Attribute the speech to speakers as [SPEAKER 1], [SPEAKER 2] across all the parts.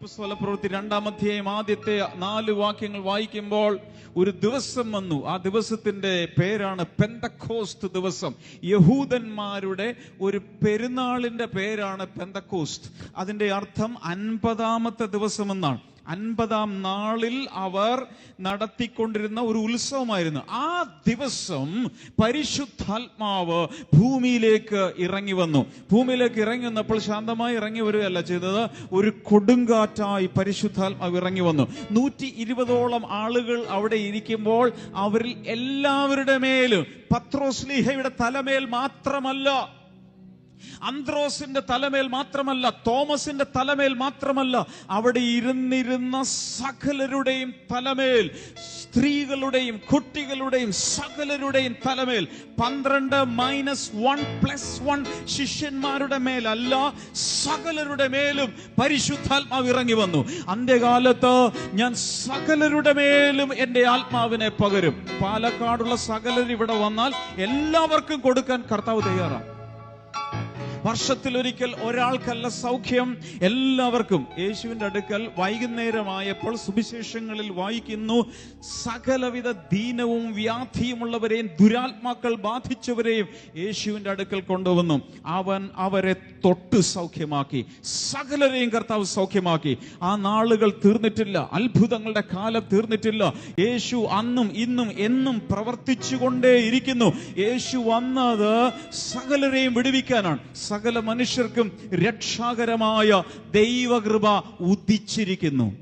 [SPEAKER 1] പുസ്തക പ്രവൃത്തി രണ്ടാം അധ്യായം ആദ്യത്തെ നാല് വാക്യങ്ങൾ വായിക്കുമ്പോൾ ഒരു ദിവസം വന്നു. ആ ദിവസത്തിന്റെ പേരാണ് പെന്തക്കോസ്ത് ദിവസം. യഹൂദന്മാരുടെ ഒരു പെരുന്നാളിന്റെ പേരാണ് പെന്തക്കോസ്ത്. അതിന്റെ അർത്ഥം അൻപതാമത്തെ ദിവസം എന്നാണ് അൻപതാം നാളിൽ അവർ നടത്തിക്കൊണ്ടിരുന്ന ഒരു ഉത്സവമായിരുന്നു. ആ ദിവസം പരിശുദ്ധാത്മാവ് ഭൂമിയിലേക്ക് ഇറങ്ങി വന്നു. ഭൂമിയിലേക്ക് ഇറങ്ങി വന്നപ്പോൾ ശാന്തമായി ഇറങ്ങി വരികയല്ല ചെയ്തത്. ഒരു കൊടുങ്കാറ്റായി പരിശുദ്ധാത്മാവ് ഇറങ്ങി വന്നു. നൂറ്റി ഇരുപതോളം ആളുകൾ അവിടെ ഇരിക്കുമ്പോൾ അവരിൽ എല്ലാവരുടെ മേലും പത്രോസ്ലീഹയുടെ തലമേൽ മാത്രമല്ല അന്ത്രോസിന്റെ തലമേൽ മാത്രമല്ല തോമസിന്റെ തലമേൽ മാത്രമല്ല അവിടെ ഇരുന്നിരുന്ന സകലരുടെയും തലമേൽ സ്ത്രീകളുടെയും കുട്ടികളുടെയും സകലരുടെയും തലമേൽ പന്ത്രണ്ട് മൈനസ് വൺ പ്ലസ് വൺ ശിഷ്യന്മാരുടെ മേലല്ല സകലരുടെ മേലും പരിശുദ്ധാത്മാവ് ഇറങ്ങി വന്നു. അന്ത്യകാലത്ത് ഞാൻ സകലരുടെ മേലും എന്റെ ആത്മാവിനെ പകരും. പാലക്കാടുള്ള സകലർ ഇവിടെ വന്നാൽ എല്ലാവർക്കും കൊടുക്കാൻ കർത്താവ് തയ്യാറാണ്. വർഷത്തിലൊരിക്കൽ ഒരാൾക്കല്ല സൗഖ്യം. എല്ലാവർക്കും യേശുവിന്റെ അടുക്കൽ വൈകുന്നേരമായപ്പോൾ സുവിശേഷങ്ങളിൽ വായിക്കുന്നു സകലവിധ ദീനവും വ്യാധിയുമുള്ളവരെയും ദുരാത്മാക്കൾ ബാധിച്ചവരെയും യേശുവിന്റെ അടുക്കൽ കൊണ്ടുവന്നു. അവൻ അവരെ തൊട്ട് സൗഖ്യമാക്കി സകലരെയും കർത്താവ് സൗഖ്യമാക്കി. ആ നാളുകൾ തീർന്നിട്ടില്ല അത്ഭുതങ്ങളുടെ കാലം തീർന്നിട്ടില്ല. യേശു അന്നും ഇന്നും എന്നും പ്രവർത്തിച്ചുകൊണ്ടേയിരിക്കുന്നു. യേശു വന്നത് സകലരെയും വിടുവിക്കാനാണ് സകല മനുഷ്യർക്കും രക്ഷാകരമായ ദൈവകൃപ ഉദിച്ചിരിക്കുന്നു.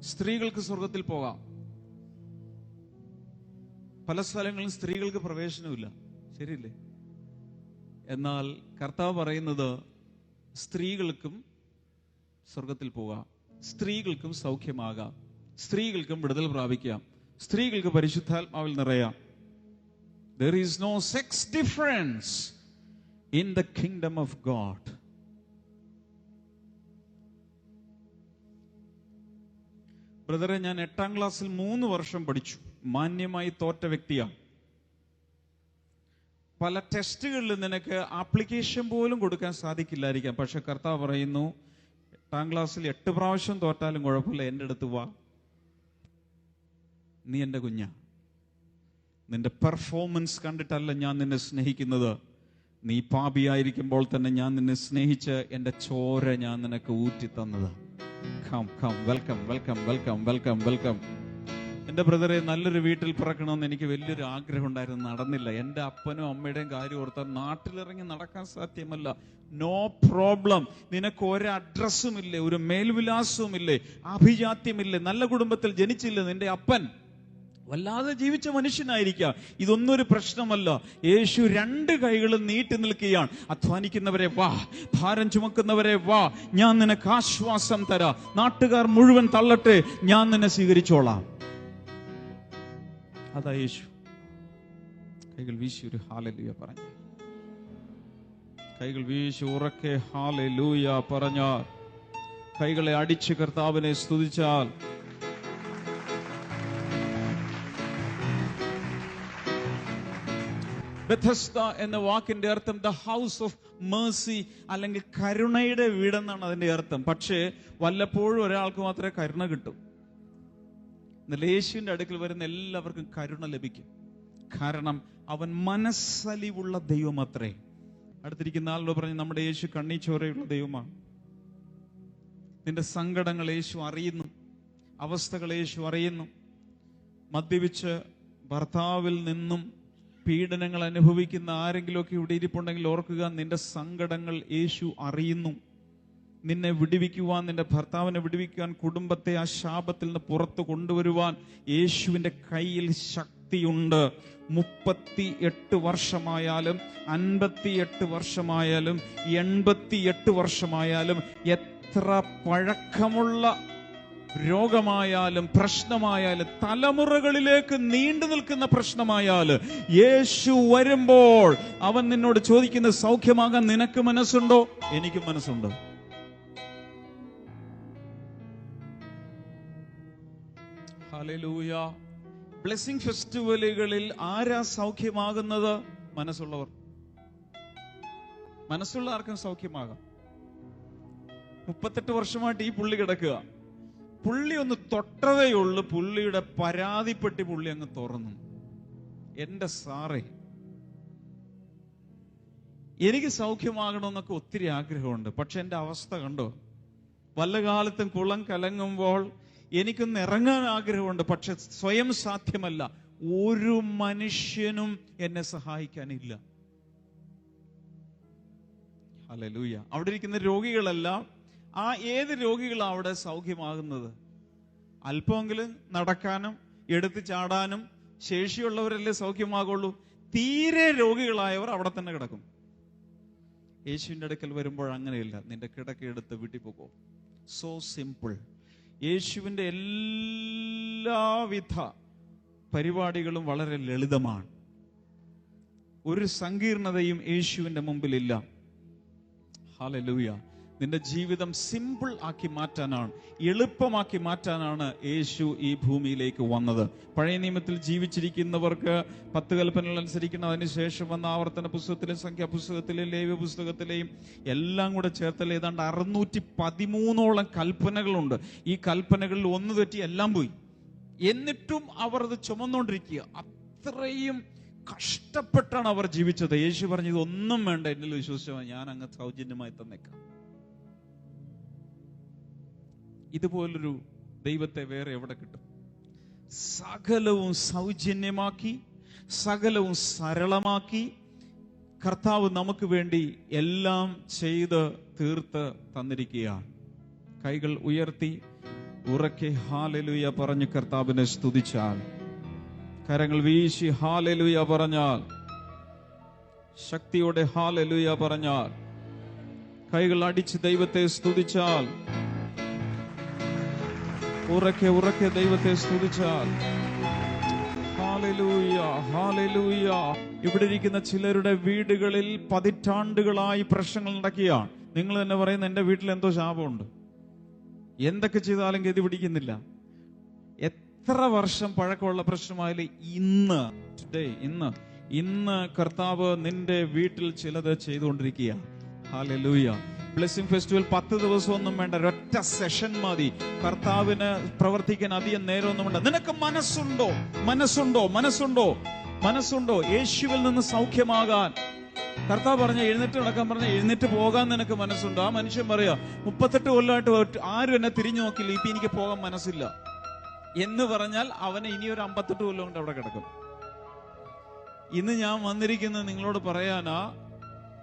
[SPEAKER 1] സ്ത്രീകൾക്ക് സ്വർഗത്തിൽ പോകാം. പല സ്ഥലങ്ങളിലും സ്ത്രീകൾക്ക് പ്രവേശനമില്ല ശരിയല്ലേ? എന്നാൽ കർത്താവ് പറയുന്നത് സ്ത്രീകൾക്കും സ്വർഗത്തിൽ പോകാം. സ്ത്രീകൾക്കും സൗഖ്യമാകാം. സ്ത്രീകൾക്കും വിടുതൽ പ്രാപിക്കാം. സ്ത്രീകൾക്ക് പരിശുദ്ധാത്മാവിൽ നിറയാം. There is no sex difference in the kingdom of God ബ്രദറെ ഞാൻ എട്ടാം ക്ലാസ്സിൽ മൂന്ന് വർഷം പഠിച്ചു. മാന്യമായി തോറ്റ വ്യക്തിയാണ്. പല ടെസ്റ്റുകളിൽ നിനക്ക് ആപ്ലിക്കേഷൻ പോലും കൊടുക്കാൻ സാധിക്കില്ലായിരിക്കാം. പക്ഷെ കർത്താവ് പറയുന്നു എട്ടാം ക്ലാസ്സിൽ എട്ട് പ്രാവശ്യം തോറ്റാലും കുഴപ്പമില്ല. എന്റെ അടുത്ത് വാ. നീ എന്റെ കുഞ്ഞ. നിന്റെ പെർഫോമൻസ് കണ്ടിട്ടല്ല ഞാൻ നിന്നെ സ്നേഹിക്കുന്നത്. നീ പാപിയായിരിക്കുമ്പോൾ തന്നെ ഞാൻ നിന്നെ സ്നേഹിച്ച് എന്റെ ചോര ഞാൻ നിനക്ക് ഊറ്റി തന്നത് come come welcome welcome welcome welcome welcome എന്റെ ബ്രദറെ നല്ലൊരു വീട്ടിൽ പിറക്കണമെന്ന് എനിക്ക് വലിയൊരു ആഗ്രഹം ഉണ്ടായിരുന്നു. നടന്നില്ല. എന്റെ അപ്പനും അമ്മയുടെയും കാര്യം ഓർത്താൽ നാട്ടിലിറങ്ങി നടക്കാൻ സാധ്യമല്ല. നോ പ്രോബ്ലം നിനക്ക് ഒരു അഡ്രസ്സും ഇല്ലേ? ഒരു മേൽവിലാസവും ഇല്ലേ? അഭിജാത്യമില്ലേ? നല്ല കുടുംബത്തിൽ ജനിച്ചില്ല നിന്റെ അപ്പൻ? വല്ലാതെ ജീവിച്ച മനുഷ്യനായിരിക്കാം. ഇതൊന്നും ഒരു പ്രശ്നമല്ല. യേശു രണ്ട് കൈകളും നീട്ടി നിൽക്കുകയാണ്. അധ്വാനിക്കുന്നവരെ വാ. ഭാരം ചുമക്കുന്നവരെ വാ. ഞാൻ നിനക്ക് ആശ്വാസം തരാ. നാട്ടുകാർ മുഴുവൻ തള്ളട്ടെ. ഞാൻ നിന്നെ സ്വീകരിച്ചോളാം. അതാ യേശു. കൈകൾ വീശി ഒരു ഹാലലൂയ പറഞ്ഞു. കൈകൾ വീശി ഉറക്കെ ഹാലലൂയ പറഞ്ഞാൽ. കൈകളെ അടിച്ച് കർത്താവിനെ സ്തുതിച്ചാൽ. എന്ന വാക്കിന്റെ അർത്ഥം ദ ഹൗസ് ഓഫ് മേഴ്സി അല്ലെങ്കിൽ കരുണയുടെ വീടെന്നാണ് അതിന്റെ അർത്ഥം. പക്ഷേ വല്ലപ്പോഴും ഒരാൾക്ക് മാത്രമേ കരുണ കിട്ടൂ. എന്നാൽ യേശുവിന്റെ അടുക്കൽ വരുന്ന എല്ലാവർക്കും കരുണ ലഭിക്കും. കാരണം അവൻ മനസ്സലിവുള്ള ദൈവം അത്രേ അടുത്തിരിക്കുന്ന ആളോട് പറഞ്ഞ് നമ്മുടെ യേശു കണ്ണീച്ചോരയുള്ള ദൈവമാണ്. നിന്റെ സങ്കടങ്ങൾ യേശു അറിയുന്നു. അവസ്ഥകൾ യേശു അറിയുന്നു. മദ്യപിച്ച് ഭർത്താവിൽ നിന്നും പീഡനങ്ങൾ അനുഭവിക്കുന്ന ആരെങ്കിലുമൊക്കെ ഇവിടെ ഇരിപ്പുണ്ടെങ്കിൽ ഓർക്കുക നിന്റെ സങ്കടങ്ങൾ യേശു അറിയുന്നു. നിന്നെ വിടുവിക്കുവാൻ നിന്റെ ഭർത്താവിനെ വിടുവിക്കുവാൻ കുടുംബത്തെ ആ ശാപത്തിൽ നിന്ന് പുറത്തു കൊണ്ടുവരുവാൻ യേശുവിന്റെ കയ്യിൽ ശക്തിയുണ്ട്. മുപ്പത്തി എട്ട് വർഷമായാലും അൻപത്തി എട്ട് വർഷമായാലും എൺപത്തി എട്ട് വർഷമായാലും എത്ര പഴക്കമുള്ള രോഗമായാലും പ്രശ്നമായാലും തലമുറകളിലേക്ക് നീണ്ടു നിൽക്കുന്ന പ്രശ്നമായാലും യേശു വരുമ്പോൾ അവൻ നിന്നോട് ചോദിക്കുന്ന സൗഖ്യമാകാൻ നിനക്ക് മനസ്സുണ്ടോ? എനിക്കും മനസ്സുണ്ട്. ഹല്ലേലൂയ. ബ്ലെസ്സിങ് ഫെസ്റ്റിവലുകളിൽ ആരാ സൗഖ്യമാകുന്നത്? മനസ്സുള്ളവർ. മനസ്സുള്ള ആർക്കും സൗഖ്യമാകാം. മുപ്പത്തെട്ട് വർഷമായിട്ട് ഈ പുള്ളി കിടക്കുക. പുള്ളി ഒന്ന് തൊട്ടതേ ഉള്ളു. പുള്ളിയുടെ പരാതിപ്പെട്ടി പുള്ളി അങ്ങ് തുറന്നു. എന്റെ സാറേ എനിക്ക് സൗഖ്യമാകണമെന്നൊക്കെ ഒത്തിരി ആഗ്രഹമുണ്ട്. പക്ഷെ എന്റെ അവസ്ഥ കണ്ടോ? വല്ല കാലത്തും കുളം കലങ്ങുമ്പോൾ എനിക്കൊന്ന് ഇറങ്ങാൻ ആഗ്രഹമുണ്ട് പക്ഷെ സ്വയം സാധ്യമല്ല. ഒരു മനുഷ്യനും എന്നെ സഹായിക്കാനില്ല. അല്ലൂയ അവിടെ ഇരിക്കുന്ന രോഗികളെല്ലാം ആ ഏത് രോഗികളാണ് അവിടെ സൗഖ്യമാകുന്നത്? അല്പമെങ്കിലും നടക്കാനും എടുത്തു ചാടാനും ശേഷിയുള്ളവരല്ലേ സൗഖ്യമാകുള്ളൂ. തീരെ രോഗികളായവർ അവിടെ തന്നെ കിടക്കും. യേശുവിന്റെ അടുക്കൽ വരുമ്പോൾ അങ്ങനെയില്ല. നിന്റെ കിടക്കെടുത്ത് വീട്ടിൽ പോകും സോ സിമ്പിൾ യേശുവിന്റെ എല്ലാവിധ പരിപാടികളും വളരെ ലളിതമാണ്. ഒരു സങ്കീർണതയും യേശുവിന്റെ മുമ്പിലില്ല. ഹാലലൂയ നിന്റെ ജീവിതം സിമ്പിൾ ആക്കി മാറ്റാനാണ് എളുപ്പമാക്കി മാറ്റാനാണ് യേശു ഈ ഭൂമിയിലേക്ക് വന്നത്. പഴയ നിയമത്തിൽ ജീവിച്ചിരിക്കുന്നവർക്ക് പത്ത് കൽപ്പനകൾ അനുസരിക്കുന്ന അതിനുശേഷം വന്ന ആവർത്തന പുസ്തകത്തിലെ സംഖ്യാ പുസ്തകത്തിലെയും ലേവ്യ പുസ്തകത്തിലെയും എല്ലാം കൂടെ ചേർത്തൽ ഏതാണ്ട് അറുന്നൂറ്റി പതിമൂന്നോളം കൽപ്പനകളുണ്ട്. ഈ കൽപ്പനകളിൽ ഒന്ന് തെറ്റി എല്ലാം പോയി. എന്നിട്ടും അവർ അത് ചുമന്നുകൊണ്ടിരിക്കുക. അത്രയും കഷ്ടപ്പെട്ടാണ് അവർ ജീവിച്ചത്. യേശു പറഞ്ഞത് ഒന്നും വേണ്ട എന്നിൽ വിശ്വസിച്ചോ ഞാൻ അങ്ങ് സൗജന്യമായി തന്നേക്കാം. ഇതുപോലൊരു ദൈവത്തെ വേറെ എവിടെ കിട്ടും? സകലവും സൗജന്യമാക്കി സകലവും സരളമാക്കി കർത്താവ് നമുക്ക് വേണ്ടി എല്ലാം ചെയ്ത് തീർത്ത് തന്നിരിക്കുകയാണ്. കൈകൾ ഉയർത്തി ഉറക്കെ ഹാലലുയ പറഞ്ഞ് കർത്താവിനെ സ്തുതിച്ചാൽ. കരങ്ങൾ വീശി ഹാലലുയ പറഞ്ഞാൽ. ശക്തിയോടെ ഹാലലുയ പറഞ്ഞാൽ. കൈകൾ അടിച്ച് ദൈവത്തെ സ്തുതിച്ചാൽ. ഉറക്കെ ഉറക്കെ ദൈവത്തെ സ്തുതിച്ചാൽ. ഇവിടെ ഇരിക്കുന്ന ചിലരുടെ വീടുകളിൽ പതിറ്റാണ്ടുകളായി പ്രശ്നങ്ങൾ നടക്കുകയാണ്. നിങ്ങൾ തന്നെ പറയുന്ന എന്റെ വീട്ടിൽ എന്തോ ശാപമുണ്ട്. എന്തൊക്കെ ചെയ്താലും ഗതി പിടിക്കുന്നില്ല. എത്ര വർഷം പഴക്കമുള്ള പ്രശ്നമായാലും ഇന്ന് ടുഡേ ഇന്ന് ഇന്ന് കർത്താവ് നിന്റെ വീട്ടിൽ ചിലത് ചെയ്തുകൊണ്ടിരിക്കുക ഹാലലൂയ. ബ്ലെസ്സിംഗ് ഫെസ്റ്റിവൽ പത്ത് ദിവസമൊന്നും വേണ്ട ഒരൊറ്റ സെഷൻ മതി. കർത്താവിന് പ്രവർത്തിക്കാൻ അധികം നേരമൊന്നും വേണ്ട. നിനക്ക് മനസ്സുണ്ടോ? മനസ്സുണ്ടോ? മനസ്സുണ്ടോ? മനസ്സുണ്ടോ? യേശുവിൽ നിന്ന് സൗഖ്യമാകാൻ. കർത്താവ് പറഞ്ഞ എഴുന്നേറ്റ് നടക്കാൻ പറഞ്ഞ എഴുന്നേറ്റ് പോകാൻ നിനക്ക് മനസ്സുണ്ട്. ആ മനുഷ്യൻ പറയാ മുപ്പത്തെട്ട് കൊല്ലമായിട്ട് ആരും എന്നെ തിരിഞ്ഞു നോക്കില്ല. ഇപ്പൊ എനിക്ക് പോകാൻ മനസ്സില്ല. എന്ന് പറഞ്ഞാൽ അവന് ഇനി ഒരു അമ്പത്തെട്ട് കൊല്ലം കൊണ്ട് അവിടെ കിടക്കും. ഇന്ന് ഞാൻ വന്നിരിക്കുന്നത് നിങ്ങളോട് പറയാനാ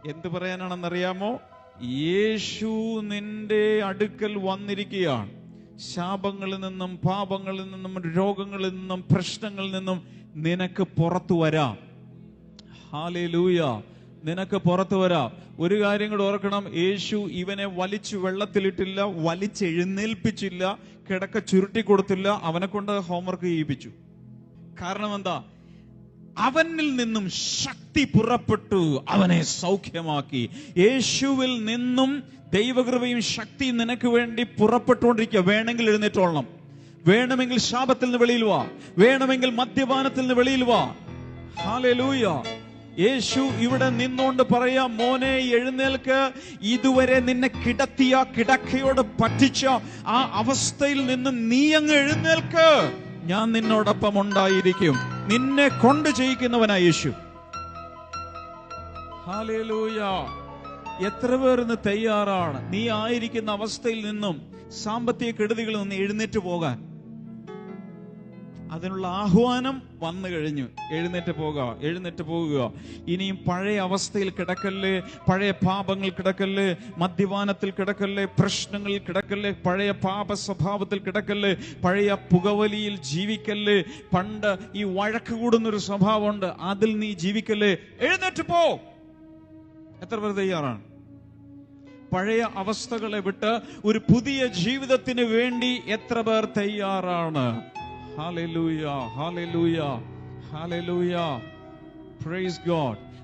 [SPEAKER 1] എന്ത് പറയാനാണെന്നറിയാമോ? യേശു നിന്റെ അടുക്കൽ വന്നിരിക്കുകയാണ്. ശാപങ്ങളിൽ നിന്നും പാപങ്ങളിൽ നിന്നും രോഗങ്ങളിൽ നിന്നും പ്രശ്നങ്ങളിൽ നിന്നും നിനക്ക് പുറത്തു വരാം. ഹാലേലൂയ നിനക്ക് പുറത്തു വരാം. ഒരു കാര്യം കൂടെ ഓർക്കണം. യേശു ഇവനെ വലിച്ചു വെള്ളത്തിലിട്ടില്ല വലിച്ചെഴുന്നേൽപ്പിച്ചില്ല കിടക്ക ചുരുട്ടി കൊടുത്തില്ല അവനെ കൊണ്ട് ഹോംവർക്ക് ചെയ്യിപ്പിച്ചു. കാരണം എന്താ? അവനിൽ നിന്നും ശക്തി പുറപ്പെട്ടു. അവനെ സൗഖ്യമാക്കി. യേശുവിൽ നിന്നും ദൈവകൃപയും ശക്തി നിനക്ക് വേണ്ടി പുറപ്പെട്ടുകൊണ്ടിരിക്കുക. വേണമെങ്കിൽ എഴുന്നേറ്റോളണം. വേണമെങ്കിൽ ശാപത്തിൽ നിന്ന് വെളിയിൽ വാ. വേണമെങ്കിൽ മദ്യപാനത്തിൽ നിന്ന് വെളിയിൽ വാ. ഹാലൂയ യേശു ഇവിടെ നിന്നുകൊണ്ട് പറയാ മോനെ എഴുന്നേൽക്ക്. ഇതുവരെ നിന്നെ കിടത്തിയ കിടക്കയോട് പറ്റിച്ച ആ അവസ്ഥയിൽ നിന്ന് നീ അങ്ങ് എഴുന്നേൽക്ക്. ഞാൻ നിന്നോടൊപ്പം ഉണ്ടായിരിക്കും. നിന്നെ കൊണ്ട് ചെയ്യിക്കുന്നവനാ യേശു. എത്ര പേർ ഇന്ന് തയ്യാറാണ്? നീ ആയിരിക്കുന്ന അവസ്ഥയിൽ നിന്നും സാമ്പത്തിക കെടുതികളിൽ നിന്ന് എഴുന്നേറ്റ് പോകാൻ. അതിനുള്ള ആഹ്വാനം വന്നു കഴിഞ്ഞു. എഴുന്നേറ്റ് പോകുക എഴുന്നേറ്റ് പോകുക. ഇനിയും പഴയ അവസ്ഥയിൽ കിടക്കല്ലേ പഴയ പാപങ്ങൾ കിടക്കല്ലേ മദ്യപാനത്തിൽ കിടക്കല്ലേ പ്രശ്നങ്ങളിൽ കിടക്കല്ലേ പഴയ പാപ സ്വഭാവത്തിൽ കിടക്കല്ലേ പഴയ പുകവലിയിൽ ജീവിക്കല്ലേ പണ്ട് ഈ വഴക്ക് കൂടുന്നൊരു സ്വഭാവമുണ്ട് അതിൽ നീ ജീവിക്കല്ലേ. എഴുന്നേറ്റ് പോ. എത്ര പേർ തയ്യാറാണ്? പഴയ അവസ്ഥകളെ വിട്ട് ഒരു പുതിയ ജീവിതത്തിന് വേണ്ടി എത്ര പേർ തയ്യാറാണ്?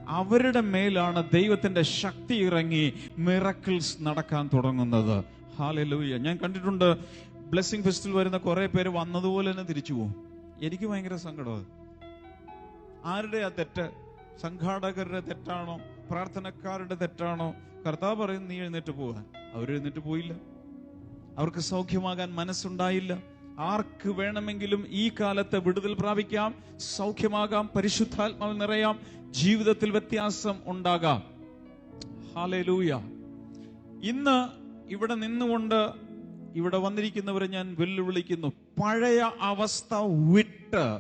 [SPEAKER 1] അവരുടെ മേലാണ് ദൈവത്തിന്റെ ശക്തി ഇറങ്ങി മിറക്കിൾസ് നടക്കാൻ തുടങ്ങുന്നത്. ഹാലലൂയ ഞാൻ കണ്ടിട്ടുണ്ട് ബ്ലെസ്സിംഗ് ഫെസ്റ്റിൽ വരുന്ന കുറെ പേര് വന്നതുപോലെ തന്നെ തിരിച്ചു പോകും. എനിക്ക് ഭയങ്കര സങ്കടം ആരുടെ ആ തെറ്റ്? സംഘാടകരുടെ തെറ്റാണോ? പ്രാർത്ഥനക്കാരുടെ തെറ്റാണോ? കർത്താവ് പറയും നീ എഴുന്നേറ്റ് പോകാൻ. അവരെഴുന്നേറ്റ് പോയില്ല. അവർക്ക് സൗഖ്യമാകാൻ മനസ്സുണ്ടായില്ല. ആർക്ക് വേണമെങ്കിലും ഈ കാലത്ത് വിടുതൽ പ്രാപിക്കാം സൗഖ്യമാകാം പരിശുദ്ധാത്മാവ് നിറയാം ജീവിതത്തിൽ വ്യത്യാസം ഉണ്ടാകാം. ഹാലൂയ ഇന്ന് ഇവിടെ നിന്നുകൊണ്ട് ഇവിടെ വന്നിരിക്കുന്നവരെ ഞാൻ വെല്ലുവിളിക്കുന്നു. പഴയ അവസ്ഥ വിട്ട്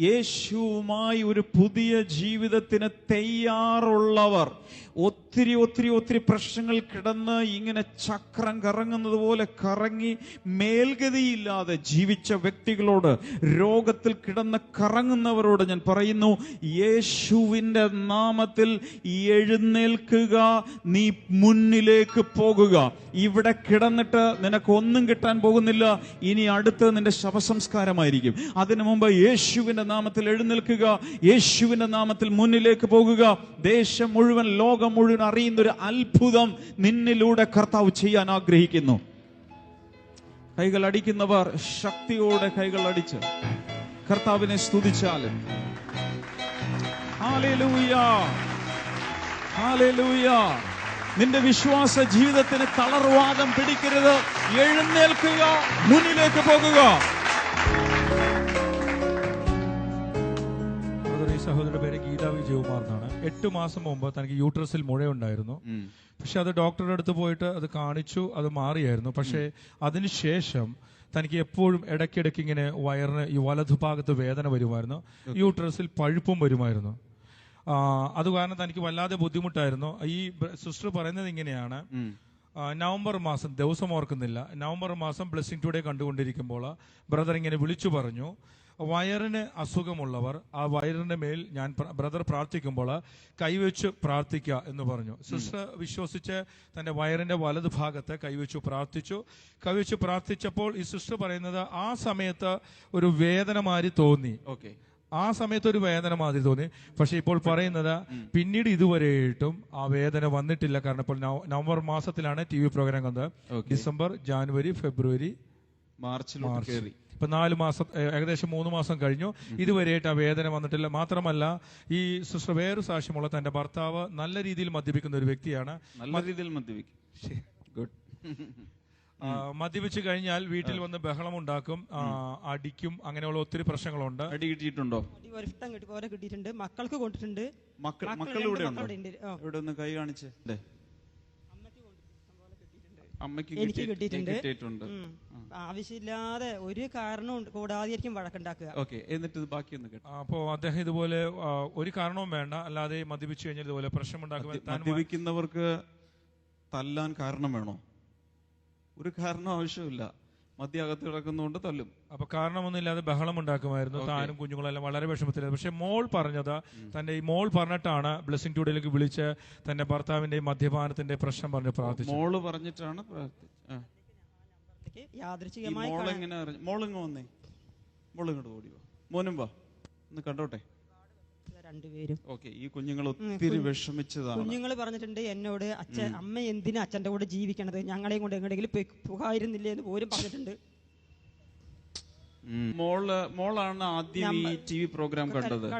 [SPEAKER 1] യേശുവുമായി ഒരു പുതിയ ജീവിതത്തിന് തയ്യാറുള്ളവർ. ഒത്തിരി ഒത്തിരി ഒത്തിരി പ്രശ്നങ്ങൾ കിടന്ന് ഇങ്ങനെ ചക്രം കറങ്ങുന്നത് പോലെ കറങ്ങി മേൽഗതിയില്ലാതെ ജീവിച്ച വ്യക്തികളോട് രോഗത്തിൽ കിടന്ന് കറങ്ങുന്നവരോട് ഞാൻ പറയുന്നു യേശുവിന്റെ നാമത്തിൽ എഴുന്നേൽക്കുക നീ മുന്നിലേക്ക് പോകുക. ഇവിടെ കിടന്നിട്ട് നിനക്ക് ഒന്നും കിട്ടാൻ പോകുന്നില്ല. ഇനി അടുത്ത് നിന്റെ ശവസംസ്കാരമായിരിക്കും. അതിനു മുമ്പ് യേശുവിന്റെ നാമത്തിൽ എഴുന്നേൽക്കുക യേശുവിന്റെ നാമത്തിൽ മുന്നിലേക്ക് പോകുക. ദേശം മുഴുവൻ ലോകം മുഴുവൻ അറിയുന്ന ഒരു അത്ഭുതം നിന്നിലൂടെ കർത്താവ് ചെയ്യാൻ ആഗ്രഹിക്കുന്നു. കൈകൾ അടിക്കുന്നവർ ശക്തിയോടെ കൈകൾ അടിച്ച് കർത്താവിനെ ഹാലേലൂയ നിന്റെ വിശ്വാസ ജീവിതത്തിന് തളർവാദം പിടിക്കരുത്. എഴുന്നേൽക്കുക മുന്നിലേക്ക് പോകുക.
[SPEAKER 2] സഹോദരിയുടെ പേര് ഗീത വിജയകുമാർ എന്നാണ് എട്ട് മാസം മുമ്പ് തനിക്ക് യൂട്രസിൽ മുഴയുണ്ടായിരുന്നു. പക്ഷെ അത് ഡോക്ടറുടെ അടുത്ത് പോയിട്ട് അത് കാണിച്ചു അത് മാറിയായിരുന്നു. പക്ഷേ അതിനുശേഷം തനിക്ക് എപ്പോഴും ഇടയ്ക്കിടയ്ക്ക് ഇങ്ങനെ വയറിന് ഈ വലതുഭാഗത്ത് വേദന വരുമായിരുന്നു. യൂട്രസിൽ പഴുപ്പും വരുമായിരുന്നു. അത് കാരണം തനിക്ക് വല്ലാതെ ബുദ്ധിമുട്ടായിരുന്നു. ഈ സിസ്റ്റർ പറയുന്നത് ഇങ്ങനെയാണ്. നവംബർ മാസം ദിവസം ഓർക്കുന്നില്ല. നവംബർ മാസം ബ്ലസ്സിംഗ് ടുഡേ കണ്ടുകൊണ്ടിരിക്കുമ്പോൾ ബ്രദർ ഇങ്ങനെ വിളിച്ചു പറഞ്ഞു വയറിന് അസുഖമുള്ളവർ ആ വയറിന്റെ മേൽ ഞാൻ ബ്രദർ പ്രാർത്ഥിക്കുമ്പോൾ കൈവച്ച് പ്രാർത്ഥിക്കുക എന്ന് പറഞ്ഞു. സിസ്റ്റർ വിശ്വസിച്ച് തന്റെ വയറിന്റെ വലതു ഭാഗത്ത് കൈവച്ചു പ്രാർത്ഥിച്ചു. കൈവച്ച് പ്രാർത്ഥിച്ചപ്പോൾ ഈ സിസ്റ്റർ പറയുന്നത് ആ സമയത്ത് ഒരു വേദന മാതിരി തോന്നി.
[SPEAKER 1] ഓക്കെ.
[SPEAKER 2] ആ സമയത്ത് ഒരു വേദന മാതിരി തോന്നി. പക്ഷെ ഇപ്പോൾ പറയുന്നത് പിന്നീട് ഇതുവരെയായിട്ടും ആ വേദന വന്നിട്ടില്ല. കാരണം ഇപ്പോൾ നവംബർ മാസത്തിലാണ് ടി വി പ്രോഗ്രാം കണ്ടത്. December January February March.
[SPEAKER 1] March
[SPEAKER 2] ഇപ്പൊ നാല് മാസം ഏകദേശം മൂന്ന് മാസം കഴിഞ്ഞു. ഇതുവരെയായിട്ട് ആ വേദന വന്നിട്ടില്ല. മാത്രമല്ല ഈ സിസ്റ്റർ വേറൊരു സാക്ഷ്യമുള്ള തന്റെ ഭർത്താവ് നല്ല രീതിയിൽ മദ്യപിക്കുന്ന ഒരു വ്യക്തിയാണ്.
[SPEAKER 1] നല്ല രീതിയിൽ മദ്യപിക്കും. ഗുഡ്.
[SPEAKER 2] മദ്യപിച്ച് കഴിഞ്ഞാൽ വീട്ടിൽ വന്ന് ബഹളം ഉണ്ടാക്കും അടിക്കും അങ്ങനെയുള്ള ഒത്തിരി പ്രശ്നങ്ങളുണ്ട്.
[SPEAKER 1] അടി കിട്ടിയിട്ടുണ്ടോ?
[SPEAKER 3] അടി ഒരിഷ്ടം കിട്ടി കുറെ കിട്ടിയിട്ടുണ്ട്. മക്കൾക്ക് കൊണ്ടിട്ടുണ്ട്
[SPEAKER 1] മക്കൾ
[SPEAKER 3] മക്കൾ
[SPEAKER 1] മക്കൾ ഇവിടെ
[SPEAKER 3] മക്കളുടെ ഉണ്ട്.
[SPEAKER 1] ഇവിടെ ഒന്ന് കൈ കാണിച്ച്. അമ്മയ്ക്ക്
[SPEAKER 3] എനിക്ക് കിട്ടിയിട്ടുണ്ട്. ആവശ്യമില്ലാതെ ഒരു കാരണവും കൂടാതെയായിരിക്കും വഴക്കുണ്ടാക്കുക.
[SPEAKER 1] ഓക്കെ എന്നിട്ട് ഇത് ബാക്കി കേട്ടോ.
[SPEAKER 2] അപ്പോ അദ്ദേഹം ഇതുപോലെ ഒരു കാരണവും വേണ്ട അല്ലാതെ മദ്യപിച്ചു കഴിഞ്ഞാൽ ഇതുപോലെ പ്രശ്നം താൻ
[SPEAKER 1] മദ്യപിക്കുന്നവർക്ക് തല്ലാൻ കാരണം വേണോ? ഒരു കാരണം ആവശ്യമില്ല. മദ്യ അകത്ത് കിടക്കുന്നതുകൊണ്ട് തല്ലും.
[SPEAKER 2] അപ്പൊ കാരണമൊന്നുമില്ലാതെ ബഹളം ഉണ്ടാക്കുമായിരുന്നു. താനും കുഞ്ഞുങ്ങളെല്ലാം വളരെ വിഷമത്തിലായിരുന്നു പക്ഷെ മോൾ പറഞ്ഞത് തന്റെ ഈ മോൾ പറഞ്ഞിട്ടാണ് ബ്ലെസ്സിംഗ് ടൂഡിലേക്ക് വിളിച്ച് തന്റെ ഭർത്താവിന്റെ മദ്യപാനത്തിന്റെ പ്രശ്നം പറഞ്ഞ് പ്രാർത്ഥിച്ചു
[SPEAKER 1] മോൾ
[SPEAKER 3] പറഞ്ഞിട്ടാണ്
[SPEAKER 1] എങ്ങനെ അറിഞ്ഞു? മോളിങ്ങ് വന്നേ. മോളിങ്ങോട്ട് ഓടി വാ. മോനും വാ. ഒന്ന് കണ്ടോട്ടെ?
[SPEAKER 3] രണ്ടുപേരും.
[SPEAKER 1] ഓക്കെ ഈ കുഞ്ഞുങ്ങൾ ഒത്തിരി വിഷമിച്ചതാണ്.
[SPEAKER 3] കുഞ്ഞുങ്ങൾ പറഞ്ഞിട്ടുണ്ട് എന്നോട് അച്ഛൻ അമ്മ എന്തിനാ അച്ഛന്റെ കൂടെ ജീവിക്കണത്? ഞങ്ങളെയും കൊണ്ട് എങ്ങോട്ടെങ്കിലും പോകായിരുന്നില്ലേ എന്ന് പോലും പറഞ്ഞിട്ടുണ്ട്.
[SPEAKER 1] മോൾ മോളാണ് ആദ്യം ഈ ടി വി പ്രോഗ്രാം കണ്ടത്?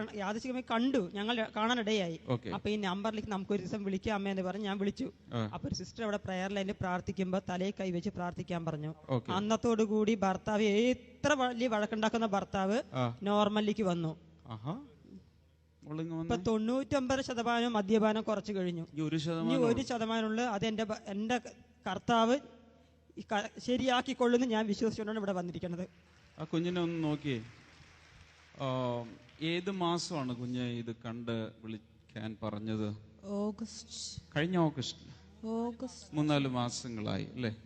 [SPEAKER 3] ക- കണ്ടു. ഞങ്ങൾ കാണാനിടയായി. അപ്പൊ ഈ നമ്പറിലേക്ക് നമുക്ക് ഒരു ദിവസം വിളിക്കാം അമ്മ എന്ന് പറഞ്ഞ് ഞാൻ വിളിച്ചു. അപ്പൊ ഒരു സിസ്റ്റർ അവിടെ പ്രയർ ലൈനിൽ പ്രാർത്ഥിക്കുമ്പോ തലയിൽ കൈവച്ച് പ്രാർത്ഥിക്കാൻ പറഞ്ഞു. അന്നത്തോടു കൂടി ഭർത്താവ് എത്ര വലിയ വഴക്കുണ്ടാക്കുന്ന ഭർത്താവ്. നോർമലിലേക്ക് വന്നു. ഇപ്പൊ തൊണ്ണൂറ്റൊമ്പത് ശതമാനം മദ്യപാനം കുറച്ചു കഴിഞ്ഞു.
[SPEAKER 1] ഒരു ശതമാനം
[SPEAKER 3] ഒരു ശതമാനമുള്ള അത് എന്റെ എന്റെ കർത്താവ് ശരിയാക്കിക്കൊള്ളുന്നു ഞാൻ വിശ്വസിച്ചുകൊണ്ടാണ് ഇവിടെ വന്നിരിക്കുന്നത്.
[SPEAKER 1] ആ കുഞ്ഞിനെ ഒന്ന് നോക്കിയേ. ആ, ഏത് മാസമാണ് കുഞ്ഞ് ഇത് കണ്ട് വിളിക്കാൻ പറഞ്ഞത്?
[SPEAKER 4] ഓഗസ്റ്റ്.
[SPEAKER 1] കഴിഞ്ഞ ഓഗസ്റ്റ്.
[SPEAKER 4] ഓഗസ്റ്റ്.
[SPEAKER 1] മൂന്നാൽ മാസങ്ങളായി അല്ലേ?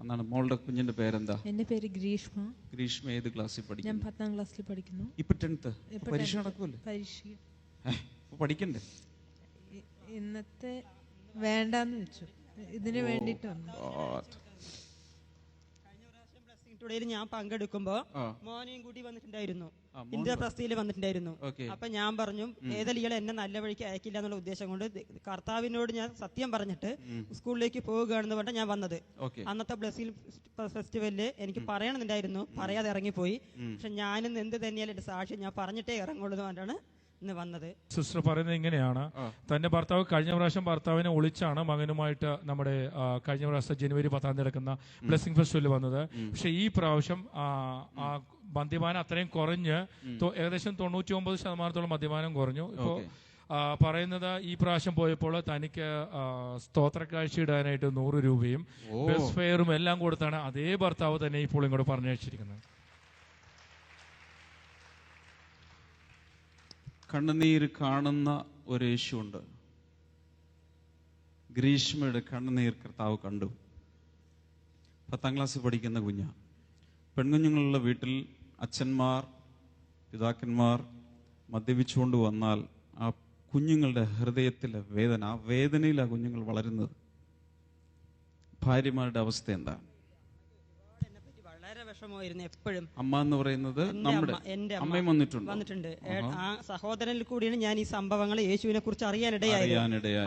[SPEAKER 1] അന്നാണ് മോളുടെ കുഞ്ഞിന്റെ പേരെന്താ?
[SPEAKER 4] എന്റെ പേര് ഗ്രീഷ്മ.
[SPEAKER 1] ഗ്രീഷ്മ ഏത് ക്ലാസ്സിൽ പഠിക്കുന്നു?
[SPEAKER 4] ഞാൻ പത്താം ക്ലാസ്സിൽ പഠിക്കുന്നു.
[SPEAKER 1] ഇപ്പൊ ടെൻത്ത്. പരീക്ഷ. നടക്കൂല്ലേ
[SPEAKER 4] പരീക്ഷ
[SPEAKER 1] പഠിക്കണ്ടേ?
[SPEAKER 4] ഇന്നത്തെ വേണ്ടാന്ന് വെച്ചു. ഇതിന്
[SPEAKER 1] God.
[SPEAKER 3] ടുഡേയിൽ ഞാൻ പങ്കെടുക്കുമ്പോ. മോനെയും കൂടി വന്നിട്ടുണ്ടായിരുന്നു.
[SPEAKER 1] മോൻ
[SPEAKER 3] വന്നിട്ടുണ്ടായിരുന്നു. അപ്പൊ ഞാൻ പറഞ്ഞു ഏതലികൾ എന്നെ നല്ല വഴിക്ക് അയക്കില്ല എന്നുള്ള ഉദ്ദേശം കൊണ്ട് കർത്താവിനോട് ഞാൻ സത്യം പറഞ്ഞിട്ട് സ്കൂളിലേക്ക് പോവുകയാണെന്ന് പറഞ്ഞാൽ ഞാൻ വന്നത്. അന്നത്തെ ബ്ലസ്സിൽ ഫെസ്റ്റിവലിൽ എനിക്ക് പറയണമെന്നുണ്ടായിരുന്നു. പറയാതെ ഇറങ്ങിപ്പോയി. പക്ഷെ ഞാനിന്ന് എന്ത് തന്നെയാലും എന്റെ സാക്ഷി ഞാൻ പറഞ്ഞിട്ടേ ഇറങ്ങുള്ളൂ എന്ന് പറഞ്ഞാണ് ഇന്ന് വന്നത്.
[SPEAKER 2] സിസ്റ്റർ പറയുന്നത് ഇങ്ങനെയാണ്. തന്റെ ഭർത്താവ് കഴിഞ്ഞ പ്രാവശ്യം ഭർത്താവിനെ ഒളിച്ചാണ് മകനുമായിട്ട് നമ്മുടെ കഴിഞ്ഞ പ്രാവശ്യം ജനുവരി പത്താം തീയതി നടക്കുന്ന ബ്ലെസ്സിംഗ് ഫെസ്റ്റിവൽ വന്നത്. പക്ഷെ ഈ പ്രാവശ്യം മദ്യപാനം അത്രയും കുറഞ്ഞ് ഏകദേശം തൊണ്ണൂറ്റി ഒമ്പത് ശതമാനത്തോളം മദ്യപാനം കുറഞ്ഞു. ഇപ്പോ പറയുന്നത് ഈ പ്രാവശ്യം പോയപ്പോൾ തനിക്ക് ആ, സ്തോത്ര കാഴ്ച ഇടാനായിട്ട് നൂറ് രൂപയും. ബസ് ഫെയറും എല്ലാം കൊടുത്താണ് അതേ ഭർത്താവ് തന്നെ ഇപ്പോൾ ഇങ്ങോട്ട് പറഞ്ഞയച്ചിരിക്കുന്നത്.
[SPEAKER 1] കണ്ണുനീര് കാണുന്ന ഒരു യേശുണ്ട് ഗ്രീഷ്മയുടെ കണ്ണുനീർ കർത്താവ് കണ്ടു. പത്താം ക്ലാസ്സിൽ പഠിക്കുന്ന കുഞ്ഞ. പെൺകുഞ്ഞുങ്ങളുള്ള വീട്ടിൽ അച്ഛന്മാർ പിതാക്കന്മാർ മദ്യപിച്ചുകൊണ്ട് വന്നാൽ ആ കുഞ്ഞുങ്ങളുടെ ഹൃദയത്തിലെ വേദന ആ വേദനയിൽ ആ കുഞ്ഞുങ്ങൾ വളരുന്നത്. ഭാര്യമാരുടെ അവസ്ഥ എന്താണ്?
[SPEAKER 3] വളരെ വിഷമമായിരുന്നു എപ്പോഴും
[SPEAKER 1] അമ്മ എന്ന് പറയുന്നത്
[SPEAKER 3] എന്റെ
[SPEAKER 1] നമ്മുടെ
[SPEAKER 3] എന്റെ
[SPEAKER 1] അമ്മയും വന്നിട്ടുണ്ട്.
[SPEAKER 3] വന്നിട്ടുണ്ട്. ആ സഹോദരനിൽ കൂടിയാണ് ഞാൻ ഈ സംഭവങ്ങൾ യേശുവിനെ കുറിച്ച്
[SPEAKER 1] അറിയാനിടയായി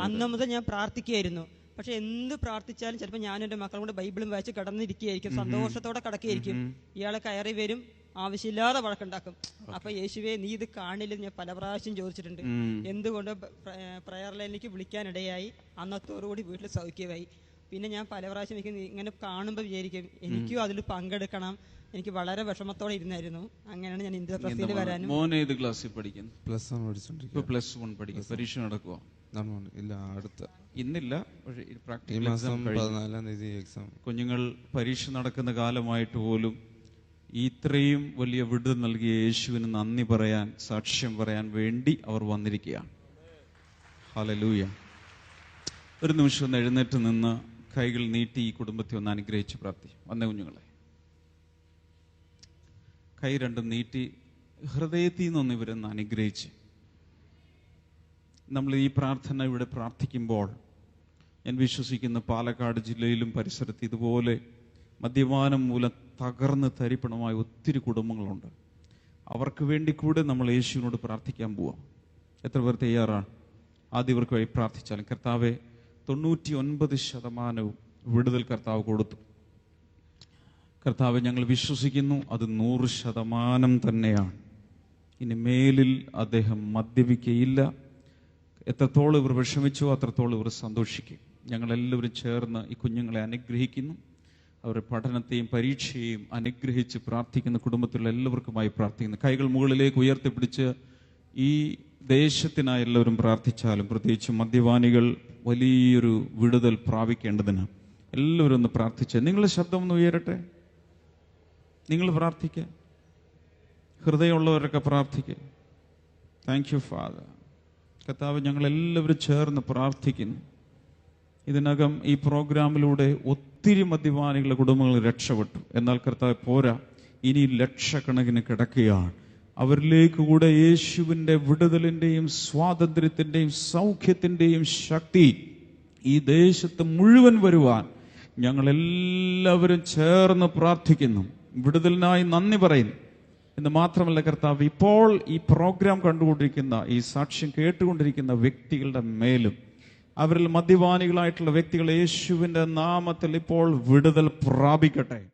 [SPEAKER 3] അന്ന് മുതൽ ഞാൻ പ്രാർത്ഥിക്കുകയായിരുന്നു. പക്ഷെ എന്ത് പ്രാർത്ഥിച്ചാലും ചിലപ്പോൾ ഞാൻ എന്റെ മക്കളും കൂടെ ബൈബിളും വായിച്ച് കടന്നിരിക്കുകയായിരിക്കും. സന്തോഷത്തോടെ കടക്കുകയായിരിക്കും. ഇയാളെ കയറി വരും ആവശ്യമില്ലാതെ വഴക്കുണ്ടാക്കും. അപ്പൊ യേശുവെ നീ ഇത് കാണില്ലെന്ന് ഞാൻ പല പ്രാവശ്യം ചോദിച്ചിട്ടുണ്ട്. എന്തുകൊണ്ട് പ്രയർ ലൈനിലേക്ക് വിളിക്കാനിടയായി? അന്നത്തോടുകൂടി വീട്ടിൽ സൗഖ്യമായി. പിന്നെ ഞാൻ പല പ്രാവശ്യം എനിക്ക് ഇങ്ങനെ കാണുമ്പോൾ വിചാരിക്കും എനിക്കും അതിൽ പങ്കെടുക്കണം. എനിക്ക് വളരെ വിഷമത്തോടെ ഇരുന്നായിരുന്നു. അങ്ങനെയാണ് ഞാൻ ഇന്ത്യ ഇന്ദ്രപ്രസ്ഥയിൽ വരാനും
[SPEAKER 1] മോൻ ഏത് ക്ലാസ്സിൽ പഠിക്കുന്നു
[SPEAKER 5] പ്ലസ് വൺ പഠിച്ചോണ്ടിരിക്കും
[SPEAKER 1] ഇപ്പൊ പ്ലസ് വൺ പഠിക്കും. പരീക്ഷ നടക്കുവോ?
[SPEAKER 5] ഇല്ല അടുത്ത.
[SPEAKER 1] ഇന്നില്ല
[SPEAKER 5] പതിനാലാം തീയതി എക്സാം
[SPEAKER 1] കുഞ്ഞുങ്ങൾ പരീക്ഷ നടക്കുന്ന കാലമായിട്ട് പോലും ഇത്രയും വലിയ വിടുതൽ നൽകിയ യേശുവിന് നന്ദി പറയാൻ സാക്ഷ്യം പറയാൻ വേണ്ടി അവർ വന്നിരിക്കുകയാണ്. ഹലലൂയ ഒരു നിമിഷം എഴുന്നേറ്റ് നിന്ന് കൈകൾ നീട്ടി ഈ കുടുംബത്തെ ഒന്ന് അനുഗ്രഹിച്ച് പ്രാർത്ഥിക്കും വന്ന കുഞ്ഞുങ്ങളെ. കൈ രണ്ടും നീട്ടി ഹൃദയത്തിൽ നിന്നൊന്ന് ഇവരൊന്ന് അനുഗ്രഹിച്ച്. നമ്മൾ ഈ പ്രാർത്ഥന ഇവിടെ പ്രാർത്ഥിക്കുമ്പോൾ ഞാൻ വിശ്വസിക്കുന്ന പാലക്കാട് ജില്ലയിലും പരിസരത്ത് ഇതുപോലെ മദ്യപാനം മൂലം തകർന്ന് തരിപ്പണമായ ഒത്തിരി കുടുംബങ്ങളുണ്ട്. അവർക്ക് വേണ്ടി കൂടെ നമ്മൾ യേശുവിനോട് പ്രാർത്ഥിക്കാൻ പോവാം. എത്ര പേർ തയ്യാറാണ്? ആദ്യം ഇവർക്ക് വേണ്ടി പ്രാർത്ഥിച്ചാലും. കർത്താവെ തൊണ്ണൂറ്റി ഒൻപത് ശതമാനവും വിടുതൽ കർത്താവ് കൊടുത്തു. കർത്താവ് ഞങ്ങൾ വിശ്വസിക്കുന്നു അത് നൂറ് ശതമാനം തന്നെയാണ്. ഇനി മേലിൽ അദ്ദേഹം മദ്യപിക്കയില്ല. എത്രത്തോളം ഇവർ വിഷമിച്ചോ അത്രത്തോളം ഇവർ സന്തോഷിക്കും. ഞങ്ങളെല്ലാവരും ചേർന്ന് ഈ കുഞ്ഞുങ്ങളെ അനുഗ്രഹിക്കുന്നു. അവരുടെ പഠനത്തെയും പരീക്ഷയെയും അനുഗ്രഹിച്ച് പ്രാർത്ഥിക്കുന്ന കുടുംബത്തിലുള്ള എല്ലാവർക്കുമായി പ്രാർത്ഥിക്കുന്നു. കൈകൾ മുകളിലേക്ക് ഉയർത്തിപ്പിടിച്ച് ഈ ദേശത്തിനായി എല്ലാവരും പ്രാർത്ഥിച്ചാലും പ്രത്യേകിച്ച് മദ്യപാനികൾ വലിയൊരു വിടുതൽ പ്രാപിക്കേണ്ടതിന് എല്ലാവരും ഒന്ന് പ്രാർത്ഥിച്ച്. നിങ്ങളുടെ ശബ്ദം ഒന്ന് ഉയരട്ടെ. നിങ്ങൾ പ്രാർത്ഥിക്കുക ഹൃദയമുള്ളവരൊക്കെ പ്രാർത്ഥിക്കുക താങ്ക് യു ഫാദർ കർത്താവ് ഞങ്ങളെല്ലാവരും ചേർന്ന് പ്രാർത്ഥിക്കുന്നു. ഇതിനകം ഈ പ്രോഗ്രാമിലൂടെ ഒത്തിരി മദ്യപാനികളുടെ കുടുംബങ്ങൾ രക്ഷപ്പെട്ടു. എന്നാൽ കർത്താവ് പോരാ. ഇനി ലക്ഷക്കണക്കിന് കിടക്കുകയാണ്. അവരിലേക്ക് കൂടെ യേശുവിന്റെ വിടുതലിന്റെയും സ്വാതന്ത്ര്യത്തിന്റെയും സൗഖ്യത്തിന്റെയും ശക്തി ഈ ദേശത്ത് മുഴുവൻ വരുവാൻ ഞങ്ങളെല്ലാവരും ചേർന്ന് പ്രാർത്ഥിക്കുന്നു. വിടുതലിനായി നന്ദി പറയുന്നു. എന്ന് മാത്രമല്ല കർത്താവ് ഇപ്പോൾ ഈ പ്രോഗ്രാം കണ്ടുകൊണ്ടിരിക്കുന്ന ഈ സാക്ഷ്യം കേട്ടുകൊണ്ടിരിക്കുന്ന വ്യക്തികളുടെ മേലും അവരിൽ മദ്യപാനികളായിട്ടുള്ള വ്യക്തികൾ യേശുവിന്റെ നാമത്തിൽ ഇപ്പോൾ വിടുതൽ പ്രാപിക്കട്ടെ.